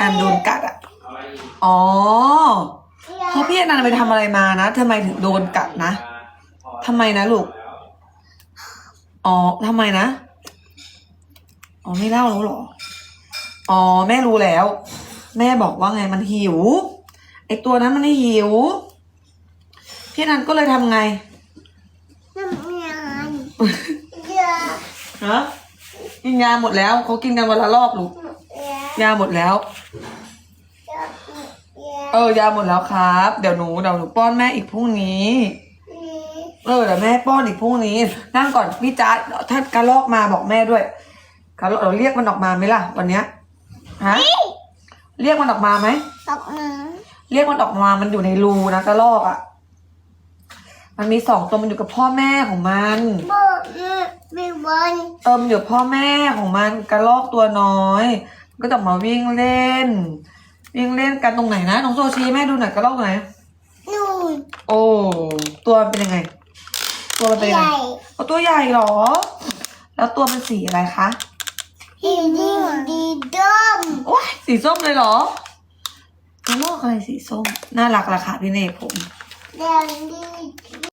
อันโดนกัดอะ อ๋อเพราะพี่อนันต์ไปทำอะไรมานะทำไมถึงโดนกัดนะทำไมนะลูก อ๋อทำไมนะ อ๋อไม่เล่าแล้วเหรอ อ๋อแม่รู้แล้ว แม่บอกว่าไงมันหิว ไอตัวนั้นมันหิว พี่อนันต์ก็เลยทำไงน้ำงานเยอะฮะกินยาหมดแล้วเขากินกันวันละรอบลูกเยอะยาหมดแล้วเยอะเยอะเออยาหมดแล้วครับ เดี๋ยวหนูเดี๋ยวหนูป้อนแม่อีกพรุ่งนี้ เออเดี๋ยวแม่ป้อนอีกพรุ่งนี้ นั่งก่อนพี่จ๊ะถ้ากระลอกมาบอกแม่ด้วยกระลอกเราเรียกมันออกมาไหมล่ะ วันเนี้ยฮะเรียกมันออกมาไหมตกน้เรียกมันออกมา มันอยู่ในรูนะกระลอกอะ มันมีสองตัวมันอยู่กับพ่อแม่ของมันำบุกมีบอลเอิมนอยู่กับพ่อแม่ของมันกระลอกตัวน้อยมัน ก็จะออกมาวิ่งเล่น วิ่งเล่นกันตรงไหนนะน้องโซชีแม่ดูหน่อยกระลอกไหนนู่นโอ้ตัวมันเป็นยังไง ตัวมันเป็นใหยังไงญ่เอาตัวใหญ่เหรอ แล้วตัวมันสีอะไรคะดีดีดีดมโอ้ยสีส้มเลยเหรอกระลอกอะไรสีส้มน่ารักละค่ะพี่เนกผม แดงดี